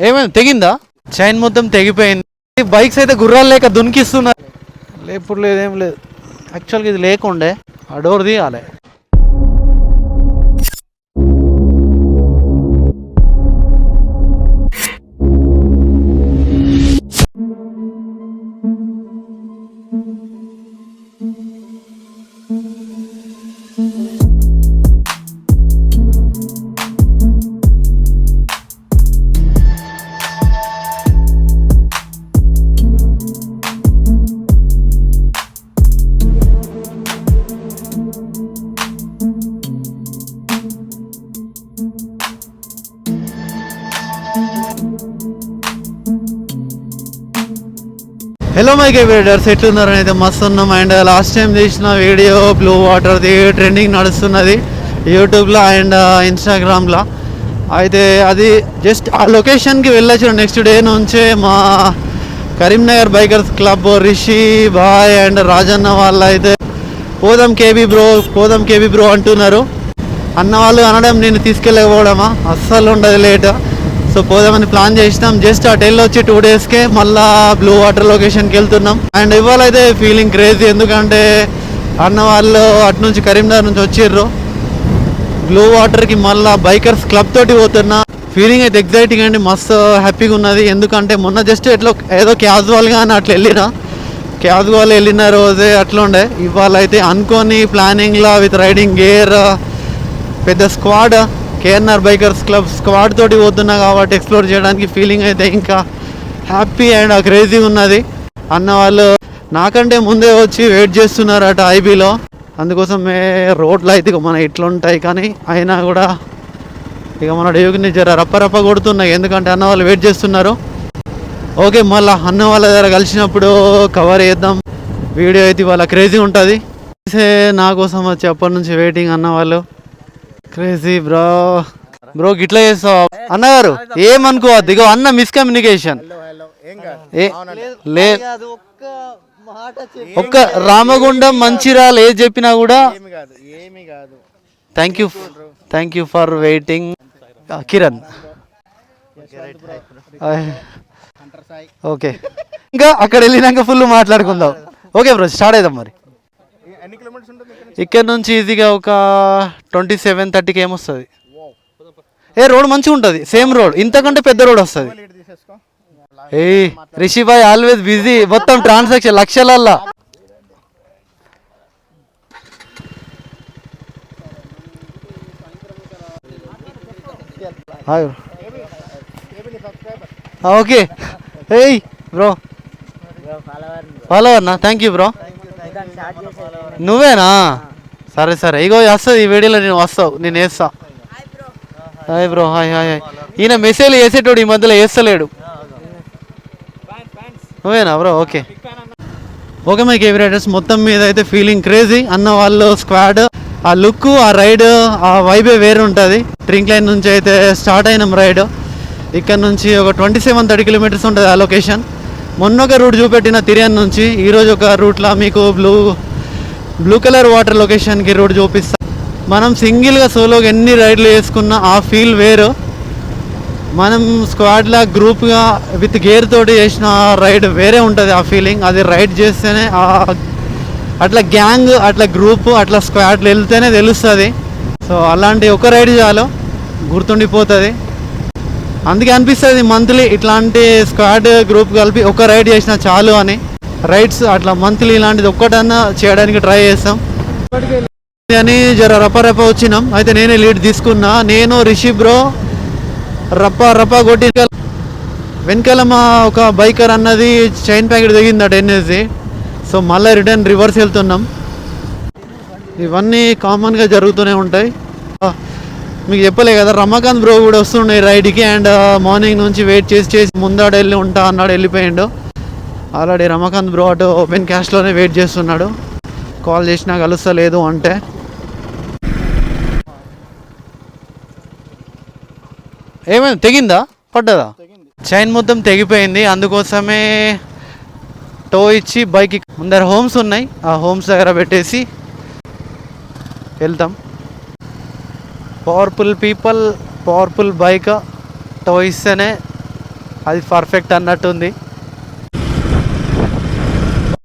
ఏమైంది తెగిందా? చైన్ మొత్తం తెగిపోయింది. బైక్స్ అయితే గుర్రాలు లేక దునికిస్తున్నారు. లేప్పుడు లేదేం లేదు. యాక్చువల్గా ఇది లేకుండే ఆ డోర్ తీయాలి. హలో మై ఎట్లున్నారు అయితే మస్తు ఉన్నాం అండ్ లాస్ట్ టైం చేసిన వీడియో బ్లూ వాటర్ది ట్రెండింగ్ నడుస్తున్నది యూట్యూబ్లో అండ్ ఇన్స్టాగ్రామ్లో అయితే అది జస్ట్ ఆ లొకేషన్కి వెళ్ళొచ్చు నెక్స్ట్ డే నుంచే మా Karimnagar bikers club Rishi bhai and Rajanna వాళ్ళు అయితే పోదాం కేబీ బ్రో పోదాం కేబీ బ్రో అంటున్నారు. అన్న వాళ్ళు అనడం నేను తీసుకెళ్ళకపోవడమా? అస్సలు ఉండదు లేట్ సో పోదామని ప్లాన్ చేసినాం. జస్ట్ అటు వెళ్ళి వచ్చి టూ డేస్కే మళ్ళా బ్లూ వాటర్ లొకేషన్కి వెళ్తున్నాం. అండ్ ఇవాళ అయితే ఫీలింగ్ క్రేజీ ఎందుకంటే అన్న వాళ్ళు అటు నుంచి కరీంనగర్ నుంచి వచ్చిర్రు. బ్లూ వాటర్కి మళ్ళా బైకర్స్ క్లబ్ తోటి పోతున్నా. ఫీలింగ్ అయితే ఎగ్జైటింగ్ అండి మస్తు హ్యాపీగా ఉన్నది. ఎందుకంటే మొన్న జస్ట్ ఎట్లా ఏదో క్యాజువల్గా అని అట్లా వెళ్ళినా. క్యాజువల్ వెళ్ళిన రోజే అట్లా ఉండే ఇవాళ అయితే అనుకోని ప్లానింగ్లో విత్ రైడింగ్ గేర్ పెద్ద squad KNR bikers club squad తోటి పోతున్నా కాబట్టి ఎక్స్ప్లోర్ చేయడానికి ఫీలింగ్ అయితే ఇంకా హ్యాపీ అండ్ క్రేజీ ఉన్నది. అన్న వాళ్ళు నాకంటే ముందే వచ్చి వెయిట్ చేస్తున్నారట ఐబీలో. అందుకోసమే రోడ్లు అయితే ఇక మన ఇట్లుంటాయి కానీ అయినా కూడా ఇక మన డేవిని జర రప్పరప్ప కొడుతున్నాయి. ఎందుకంటే అన్న వాళ్ళు వెయిట్ చేస్తున్నారు. ఓకే మళ్ళా అన్న వాళ్ళ దగ్గర కలిసినప్పుడు కవర్ చేద్దాం. వీడియో అయితే వాళ్ళ క్రేజీ ఉంటుంది. నా కోసం వచ్చి అప్పటి నుంచి వెయిటింగ్ అన్న వాళ్ళు. క్రేజీ బ్రో బ్రో గిట్లా చేస్తావు? అన్నగారు ఏమనుకోవద్దు. ఇగో అన్న మిస్కమ్యూనికేషన్ ఏ లే ఒక్క రామగుండం మంచిర్యాల ఏది చెప్పినా కూడా? కాదు ఏమి కాదు. Thank you thank you for waiting Kiran. Okay. ఇంకా అక్కడ వెళ్ళినాక ఫుల్ మాట్లాడుకుందాం. ఓకే బ్రో స్టార్ట్ అవుదాం మరి. ఎన్ని కిలోమీటర్స్ ఉంటుంది? ఇక్కడ నుంచి? ఈజీగా ఒక ట్వంటీ సెవెన్ థర్టీకి ఏమొస్తుంది? ఏ రోడ్ మంచిగా ఉంటుంది. సేమ్ రోడ్ ఇంతకంటే పెద్ద రోడ్ వస్తుంది. ఏ రిషి భాయ్ ఆల్వేస్ బిజీ మొత్తం ట్రాన్సాక్షన్ లక్షలల్లా. ఓకే ఏయ్ bro follow thank you bro నువ్వేనా? సరే సరే. ఇగో వస్తుంది ఈ వీడియోలో నేను వస్తావు నేను వేస్తా. Hi bro hi hi hi. ఈయన మెసేజ్ వేసేటోడు ఈ మధ్యలో వేస్తలేడు. నువ్వేనా బ్రో? ఓకే. ఓకే మై కేవరేటర్స్ మొత్తం మీద అయితే ఫీలింగ్ క్రేజీ. అన్న వాళ్ళు స్క్వాడ్ ఆ లుక్ ఆ రైడ్ ఆ వైబే వేరే ఉంటుంది డ్రింక్ లైన్ నుంచి అయితే స్టార్ట్ అయినాం రైడ్. ఇక్కడ నుంచి ఒక ట్వంటీ సెవెన్ థర్టీ కిలోమీటర్స్ ఉంటుంది ఆ లొకేషన్. మొన్న ఒక రూట్ చూపెట్టిన తిరియాన్ నుంచి ఈరోజు ఒక రూట్లో మీకు బ్లూ బ్లూ కలర్ వాటర్ లొకేషన్కి రూట్ చూపిస్తాం. మనం సింగిల్గా సోలోగా ఎన్ని రైడ్లు వేసుకున్నా ఆ ఫీల్ వేరు. మనం స్క్వాడ్లా గ్రూప్గా విత్ గేర్ తోటి చేసిన రైడ్ వేరే ఉంటుంది ఆ ఫీలింగ్. అది రైడ్ చేస్తేనే ఆ అట్లా గ్యాంగ్ అట్లా గ్రూప్ అట్లా స్క్వాడ్లు వెళ్తేనే తెలుస్తుంది. సో అలాంటి ఒక రైడ్ చాలు. గుర్తుండిపోతుంది. అందుకే అనిపిస్తుంది మంత్లీ ఇట్లాంటి స్క్వాడ్ గ్రూప్ కలిపి ఒక రైడ్ చేసినా చాలు అని. రైడ్స్ అట్లా మంత్లీ ఇలాంటిది ఒక్కటన్నా చేయడానికి ట్రై చేస్తాం. అని జర రప్ప రప్ప వచ్చినాం. అయితే నేనే లీడ్ తీసుకున్నా. నేను రిషి బ్రో రప్ప రప్ప కొట్టి వెనకాల మా ఒక బైకర్ అన్నది చైన్ ప్యాకెట్ తెగిందట ఎన్ఎస్సి సో మళ్ళీ రిటర్న్ రివర్స్ వెళ్తున్నాం. ఇవన్నీ కామన్గా జరుగుతూనే ఉంటాయి. మీకు చెప్పలే కదా రమాకాంత్ బ్రో కూడా వస్తున్నాయి రైడ్కి అండ్ మార్నింగ్ uh, నుంచి వెయిట్ చేసి చేసి ముందాడు వెళ్ళి ఉంటా అన్నాడు వెళ్ళిపోయాడు. ఆల్రెడీ రమాకాంత్ బ్రో అటు ఓపెన్ క్యాష్లోనే వెయిట్ చేస్తున్నాడు. కాల్ చేసినా కలుస్తలేదు అంటే. ఏమైంది తెగిందా? పడ్డదా? చైన్ మొత్తం తెగిపోయింది అందుకోసమే టో ఇచ్చి బైక్ ముందర హోమ్స్ ఉన్నాయి ఆ హోమ్స్ దగ్గర పెట్టేసి వెళ్తాం. Powerful people powerful bike toys అనే. అది పర్ఫెక్ట్ అన్నట్టుంది.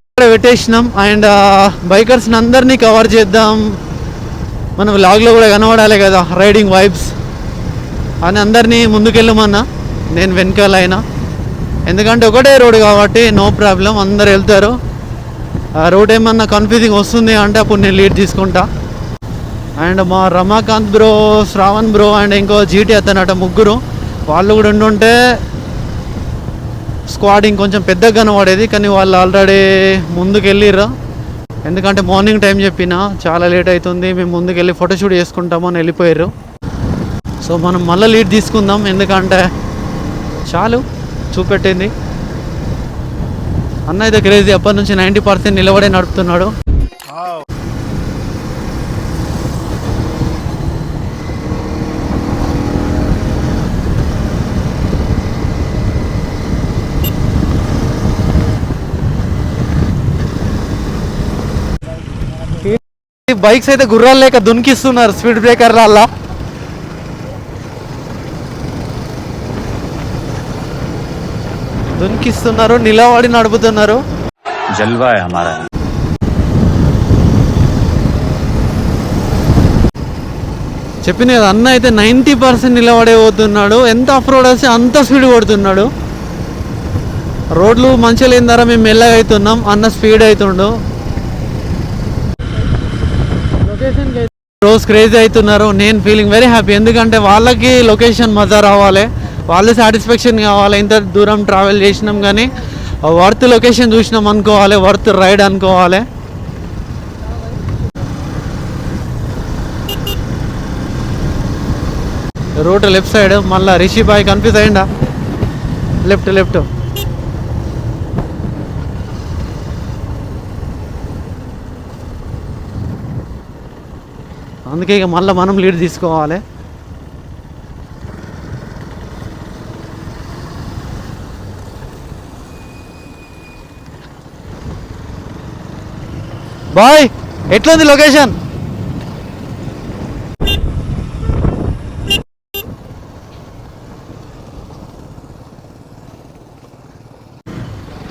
ఇక్కడ పెట్టేసినాం అండ్ బైకర్స్ని uh, అందరినీ కవర్ చేద్దాం. మనం లాగ్లో కూడా కనబడాలి కదా రైడింగ్ వైబ్స్ అని అందరినీ ముందుకెళ్ళమన్నా. నేను వెనకాల అయినా ఎందుకంటే ఒకటే రోడ్ కాబట్టి నో ప్రాబ్లం అందరు వెళ్తారు. ఆ రోడ్ ఏమన్నా కన్ఫ్యూజింగ్ వస్తుంది అంటే అప్పుడు నేను లీడ్ తీసుకుంటా. అండ్ మా Ramakant bro Shravan bro and ఇంకో జీటీ అతనట ముగ్గురు. వాళ్ళు కూడా ఉండుంటే స్క్వాడ్ ఇంకొంచెం పెద్దగా కనబడేది కానీ వాళ్ళు ఆల్రెడీ ముందుకు వెళ్ళిర్రు ఎందుకంటే మార్నింగ్ టైం చెప్పిన చాలా లేట్ అవుతుంది మేము ముందుకు వెళ్ళి ఫోటోషూట్ చేసుకుంటాము అని వెళ్ళిపోయారు సో మనం మళ్ళీ లీడ్ తీసుకుందాం ఎందుకంటే చాలు చూపెట్టింది. అన్న అయితే క్రేజీ అప్పటి నుంచి నైంటీ పర్సెంట్ నిలబడే నడుపుతున్నాడు. బైక్స్ అయితే గుర్రాలు లేక దునికిస్తున్నారు. స్పీడ్ బ్రేకర్ అలా దునికిస్తున్నారు నిలబడి నడుపుతున్నారు. చెప్పిన కదా అన్న అయితే నైన్టీ పర్సెంట్ నిలబడే పోతున్నాడు. ఎంత అప్రోడ్ వస్తే అంత స్పీడ్ కొడుతున్నాడు. రోడ్లు మంచిగా లేని ద్వారా మేము మెల్లగా అవుతున్నాం అన్న స్పీడ్ అవుతుండు రోజు క్రేజీ అవుతున్నారు. నేను ఫీలింగ్ వెరీ హ్యాపీ ఎందుకంటే వాళ్ళకి లొకేషన్ మజా రావాలి. వాళ్ళు సాటిస్ఫాక్షన్ కావాలి. ఇంత దూరం ట్రావెల్ చేసినాం కానీ వర్త్ లొకేషన్ చూసినాం అనుకోవాలి. వర్త్ రైడ్ అనుకోవాలి. రూట్ లెఫ్ట్ సైడ్ మళ్ళీ రిషి బాయ్ కన్ఫ్యూజ్ అయ్యిందా లెఫ్ట్ లెఫ్ట్ అందుకే ఇక మళ్ళీ మనం లీడ్ తీసుకోవాలి. బాయ్ ఎట్లుంది లొకేషన్?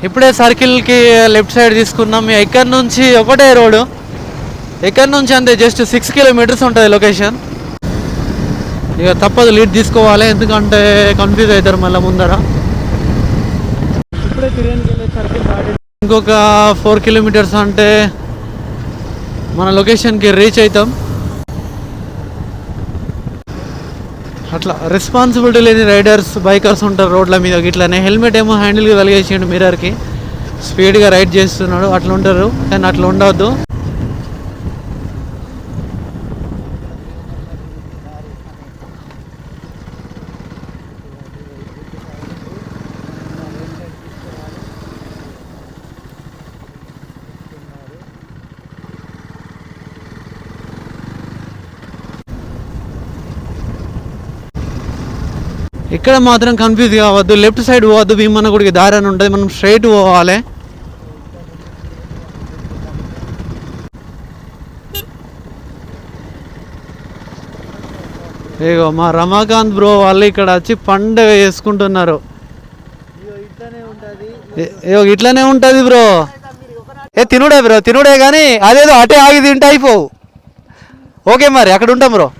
ఇప్పుడే సర్కిల్కి లెఫ్ట్ సైడ్ తీసుకున్నాం. ఇక్కడ నుంచి ఒకటే రోడ్డు ఇక్కడ నుంచి అంతే జస్ట్ సిక్స్ కిలోమీటర్స్ ఉంటుంది లొకేషన్ ఇక తప్పదు లీడ్ తీసుకోవాలి. ఎందుకంటే కన్ఫ్యూజ్ అవుతారు మళ్ళీ ముందర. ఇంకొక ఫోర్ కిలోమీటర్స్ అంటే మన లొకేషన్కి రీచ్ అవుతాం. అట్లా రెస్పాన్సిబిలిటీ లేని రైడర్స్ బైకర్స్ ఉంటారు రోడ్ల మీద. ఇట్లానే హెల్మెట్ ఏమో హ్యాండిల్కి వెలిగేసిండు మిర్రర్కి స్పీడ్గా రైడ్ చేస్తున్నాడు. అట్లా ఉంటారు కానీ అట్లా ఉండవద్దు ఇక్కడ మాత్రం కన్ఫ్యూజ్ కావద్దు. లెఫ్ట్ సైడ్ పోవద్దు. భీమన్న గుడికి దారి అని ఉంటుంది. మనం స్ట్రైట్ పోవాలి. ఇగో మా రమాకాంత్ బ్రో వాళ్ళు ఇక్కడ వచ్చి పండగ చేసుకుంటున్నారు. ఇట్లానే ఉంటుంది బ్రో. ఏ తినుడే బ్రో తినుడే కానీ అదేదో అటే ఆగి తింటే అయిపోవు. ఓకే మరి అక్కడ ఉంటాం బ్రో.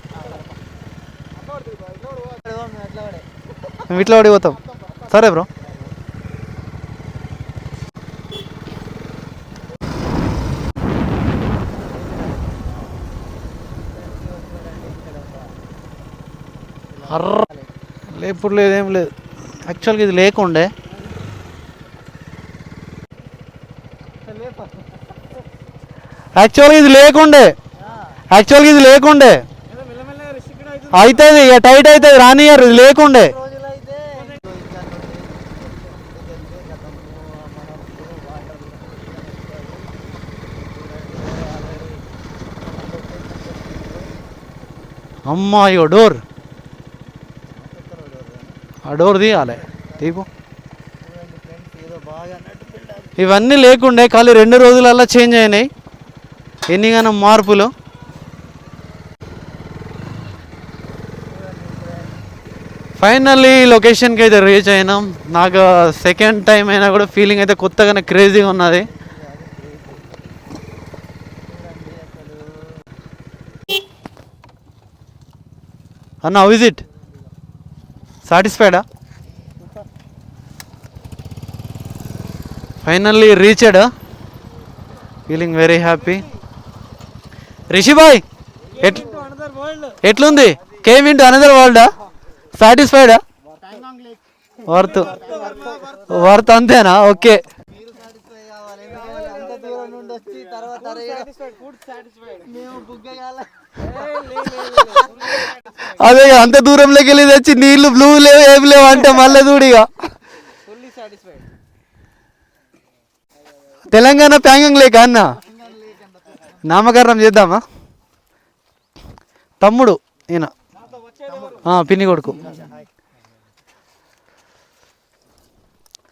మేము ఇట్లా పడిపోతాం సరే బ్రో. అర్ర లేపుడు లేదు ఏం లేదు. యాక్చువల్గా ఇది లేకుండే. యాక్చువల్గా ఇది లేకుండే. యాక్చువల్గా ఇది లేకుండే. అవుతుంది. ఇక టైట్ అవుతుంది రానియర్ ఇది లేకుండే. అమ్మాయి ఇగో డోర్. ఆ డోర్ తీయాలి. తీపు. ఇవన్నీ లేకుండే ఖాళీ రెండు రోజులల్లా చేంజ్ అయినాయి. ఎన్నిగానో మార్పులు. ఫైనల్లీ లొకేషన్కి అయితే రీచ్ అయినాం. నాకు సెకండ్ టైం అయినా కూడా ఫీలింగ్ అయితే కొత్తగానే క్రేజీగా ఉన్నది. అన్న how is it సాటిస్ఫైడా finally reached feeling very happy Rishi bhai at ఎట్లుంది? కేమ్ ఇంటూ అనదర్ వరల్డ్ సాటిస్ఫైడా వర్త్ వర్త్ అంతేనా? ఓకే అదే అంత దూరంలోకి వెళ్ళి తెచ్చి నీళ్ళు బ్లూ లేవు ఏమి లేవు అంటే మళ్ళీ చూడిగా తెలంగాణ ప్యాంగంగ్ లేక అన్న? నామకరణం చేద్దామా? తమ్ముడు ఈయన. పిన్ని కొడుకు.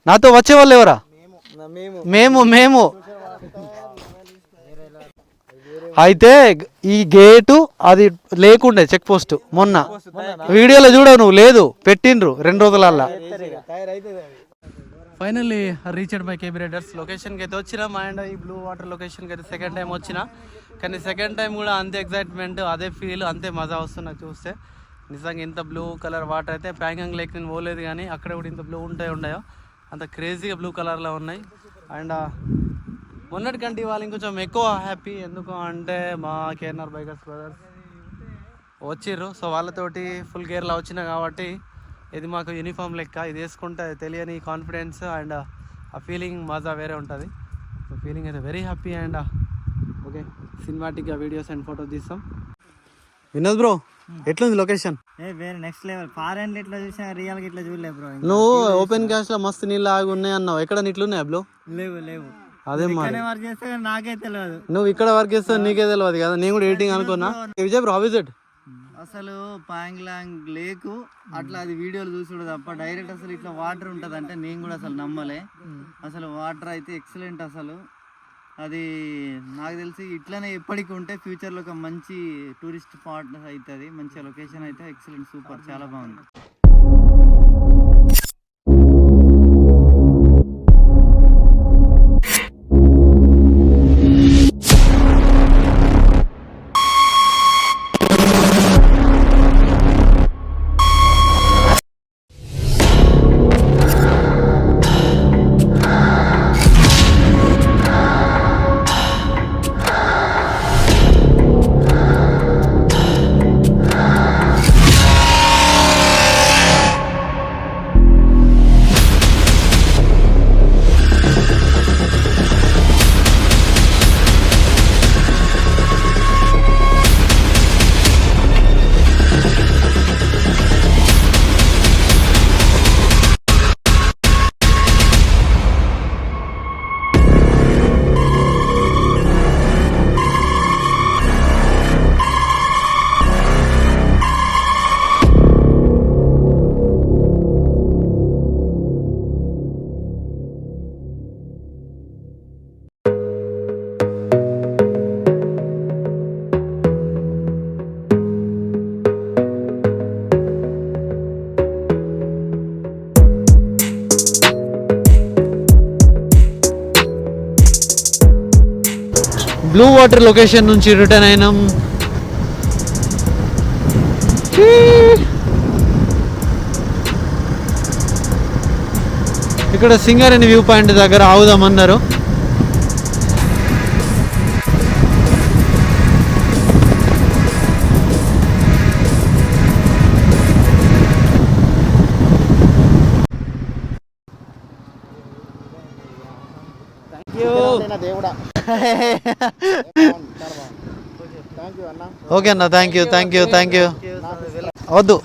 నాతో వచ్చే వాళ్ళు ఎవరా మేము మేము. అయితే ఈ గేటు అది లేకుండే చెక్ పోస్ట్ మొన్న. వీడియోలో చూడవు నువ్వు లేదు పెట్టిండ్రు రెండు రోజులల్లా. Finally reached my KB riders లొకేషన్కి అయితే వచ్చినాం అండ్ ఈ బ్లూ వాటర్ లొకేషన్కి అయితే సెకండ్ టైం వచ్చిన. కానీ సెకండ్ టైం కూడా అంతే ఎగ్జైట్మెంట్ అదే ఫీల్ అంతే మజా వస్తున్నా చూస్తే. నిజంగా ఇంత బ్లూ కలర్ వాటర్ అయితే ప్యాంగంగ్ లేక్ నేను పోలేదు కానీ అక్కడ కూడా ఇంత బ్లూ ఉంటాయి ఉన్నాయో అంత క్రేజీగా బ్లూ కలర్లో ఉన్నాయి. అండ్ మొన్నటి కంటే ఇవాళ ఇంకొంచెం ఎక్కువ హ్యాపీ ఎందుకు అంటే మా కేఎన్ఆర్ బైకర్స్ బ్రదర్స్ వచ్చిర్రు. సో వాళ్ళతోటి ఫుల్ గేర్లో వచ్చిన కాబట్టి ఇది మాకు యూనిఫామ్ లెక్క. ఇది వేసుకుంటే తెలియని కాన్ఫిడెన్స్ అండ్ ఆ ఫీలింగ్ మజా వేరే ఉంటుంది. సో ఫీలింగ్ అయితే వెరీ హ్యాపీ అండ్ ఓకే సినిమాటిక్గా వీడియోస్ అండ్ ఫోటోస్ తీస్తాం. వినోద్ బ్రో ఎట్లుంది లొకేషన్ ఏ వేరే నెక్స్ట్ లెవెల్ ఫారెన్ ఇట్లా చూసినా రియల్గా ఇట్లా చూడలే బ్రో నువ్వు ఓపెన్ క్యాష్లో మస్తు నీళ్ళు ఆగి ఉన్నాయి అన్నావు. ఎక్కడ నీట్లున్నాయి బ్లో లేవు లేవు. అదే వర్క్ చేస్తే నాకే తెలియదు నువ్వు ఇక్కడ వర్క్ చేస్తావు నీకే తెలియదు కదా? నేను కూడా ఎడిటింగ్ అనుకున్నా. విజయ్ బ్రో విజిట్ అసలు పాంగ్లాంగ్ లేకు. అట్లా అది వీడియోలు చూసుడు తప్ప డైరెక్ట్ అసలు ఇట్లా వాటర్ ఉంటుంది అంటే నేను కూడా అసలు నమ్మలే. అసలు వాటర్ అయితే ఎక్సలెంట్ అసలు. అది నాకు తెలిసి ఇట్లనే ఎప్పటికి ఉంటే ఫ్యూచర్లో ఒక మంచి టూరిస్ట్ స్పాట్ అవుతుంది మంచి లొకేషన్ అయితే ఎక్సలెంట్ సూపర్ చాలా బాగుంది. వాటర్ లొకేషన్ నుంచి రిటర్న్ అయినాం. ఇక్కడ సింగరేణి వ్యూ పాయింట్ దగ్గర ఆగుదామన్నారు. దేవుడా. ఓకే అన్న thank you thank you thank you వద్దు.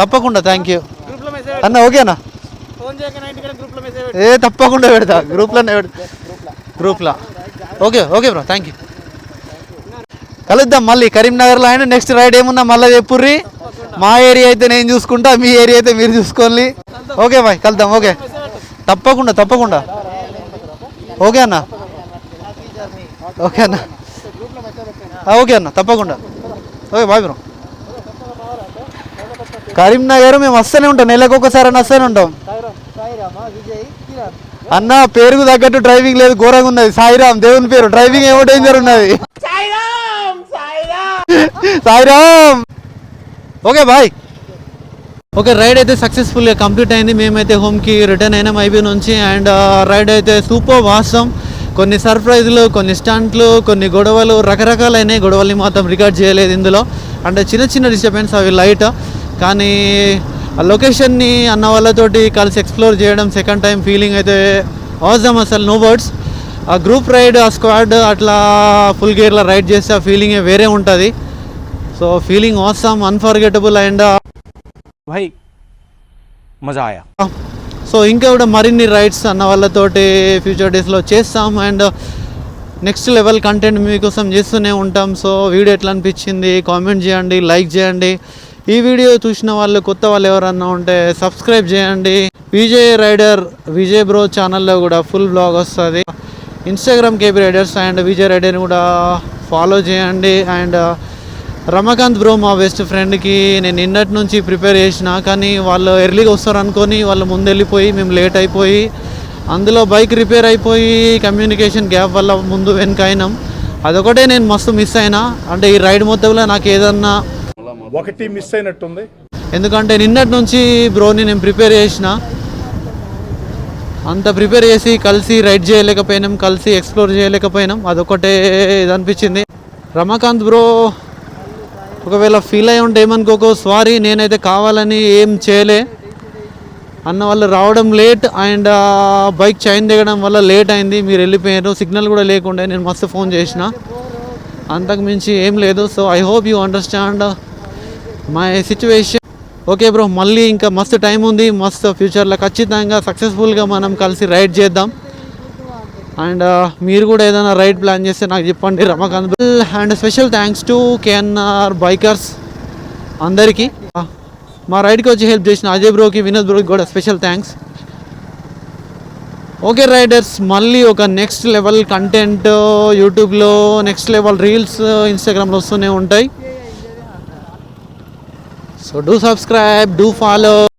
తప్పకుండా థ్యాంక్ యూ గ్రూప్లో ఓకే అన్న. ఓకేనా గ్రూప్లో ఏ తప్పకుండా పెడతా. గ్రూప్లోనే పెడతా. గ్రూప్లో. Okay okay bro thank you కలుద్దాం మళ్ళీ. కరీంనగర్లో అయినా నెక్స్ట్ రైడ్ ఏమున్నా మళ్ళీ చెప్పుర్రి. మా ఏరియా అయితే నేను చూసుకుంటా మీ ఏరియా అయితే మీరు చూసుకోండి. ఓకే బాయ్ కలుద్దాం ఓకే. తప్పకుండా తప్పకుండా. ఓకే అన్న. ఓకే అన్న. ఓకే అన్న తప్పకుండా. Okay bye bro. కరీంనగర్ మేము వస్తూనే ఉంటాం నెలకు ఒకసారి అన్న వస్తూనే ఉంటాం. అన్న పేరుకు తగ్గట్టు డ్రైవింగ్ లేదు ఘోరంగా ఉన్నది. సాయిరామ్ దేవుని పేరు. డ్రైవింగ్ ఏమో డేంజర్ ఉన్నది. Sairam! Okay bye. Okay ride అయితే సక్సెస్ఫుల్గా కంప్లీట్ అయింది. మేమైతే హోమ్కి రిటర్న్ అయినాం ఐబీ నుంచి. అండ్ రైడ్ అయితే సూపర్ వాసం కొన్ని సర్ప్రైజ్లు కొన్ని స్టంట్లు కొన్ని గొడవలు రకరకాలైన గొడవల్ని మాత్రం రికార్డ్ చేయలేదు ఇందులో. అంటే చిన్న చిన్న డిస్టర్బెన్స్ అవి లైట్. కానీ ఆ లొకేషన్ని అన్న వాళ్ళతోటి కలిసి ఎక్స్ప్లోర్ చేయడం సెకండ్ టైం ఫీలింగ్ అయితే అవసరం అసలు నో వర్డ్స్. ఆ గ్రూప్ రైడ్ ఆ స్క్వాడ్ అట్లా ఫుల్ గేర్లో రైడ్ చేస్తే ఆ ఫీలింగే వేరే ఉంటుంది. సో ఫీలింగ్ అవసరం అన్ఫర్గెటబుల్ అండ్ భయ్ మజా ఆయా సో ఇంకా కూడా మరిన్ని రైడ్స్ అన్న వాళ్ళతోటి ఫ్యూచర్ డేస్లో చేస్తాం. అండ్ నెక్స్ట్ లెవెల్ కంటెంట్ మీకోసం చేస్తూనే ఉంటాం. సో వీడియో ఎట్లా అనిపించింది? కామెంట్ చేయండి లైక్ చేయండి. ఈ వీడియో చూసిన వాళ్ళు కొత్త వాళ్ళు ఎవరన్నా ఉంటే సబ్స్క్రైబ్ చేయండి. విజయ్ రైడర్ విజయ్ బ్రో ఛానల్లో కూడా ఫుల్ బ్లాగ్ వస్తుంది. Instagram KB riders and Vijay రైడర్ని కూడా ఫాలో చేయండి. అండ్ రమాకాంత్ బ్రో మా బెస్ట్ ఫ్రెండ్కి నేను నిన్నటి నుంచి ప్రిపేర్ చేసిన కానీ వాళ్ళు ఎర్లీగా వస్తారు అనుకొని వాళ్ళు ముందు వెళ్ళిపోయి మేము లేట్ అయిపోయి అందులో బైక్ రిపేర్ అయిపోయి కమ్యూనికేషన్ గ్యాప్ వల్ల ముందు వెనక అయినాం. అదొకటే నేను మస్తు మిస్ అయినా. అంటే ఈ రైడ్ మొత్తంలో నాకు ఏదన్నా ఒకటి మిస్ అయినట్టుంది. ఎందుకంటే నిన్నటి నుంచి బ్రోని నేను ప్రిపేర్ చేసిన. అంత ప్రిపేర్ చేసి కలిసి రైడ్ చేయలేకపోయినాం కలిసి ఎక్స్ప్లోర్ చేయలేకపోయినాం. అదొకటే ఇది అనిపించింది. రమాకాంత్ బ్రో ఒకవేళ ఫీల్ అయి ఉంటే ఏమనుకోకో సారీ నేనైతే కావాలని ఏం చేయలే. అన్న వాళ్ళు రావడం లేట్ అండ్ బైక్ చైన్ దిగడం వల్ల లేట్ అయింది. మీరు వెళ్ళిపోయారు. సిగ్నల్ కూడా లేకుండే. నేను మస్తు ఫోన్ చేసిన. అంతకు మించి ఏం లేదు. So I hope you understand my situation okay bro మళ్ళీ ఇంకా మస్తు టైం ఉంది. మస్తు ఫ్యూచర్లో ఖచ్చితంగా సక్సెస్ఫుల్గా మనం కలిసి రైడ్ చేద్దాం. అండ్ uh, మీరు కూడా ఏదైనా రైడ్ ప్లాన్ చేస్తే నాకు చెప్పండి Ramakant and special thanks to KNR bikers అందరికీ. Uh, మా రైడ్కి వచ్చి హెల్ప్ చేసిన అజయ్ బ్రోకి వినోద్ బ్రోకి కూడా స్పెషల్ థ్యాంక్స్ ఓకే రైడర్స్ మళ్ళీ ఒక నెక్స్ట్ లెవెల్ కంటెంట్ యూట్యూబ్లో నెక్స్ట్ లెవెల్ రీల్స్ ఇన్స్టాగ్రామ్లో వస్తూనే ఉంటాయి. So do subscribe do follow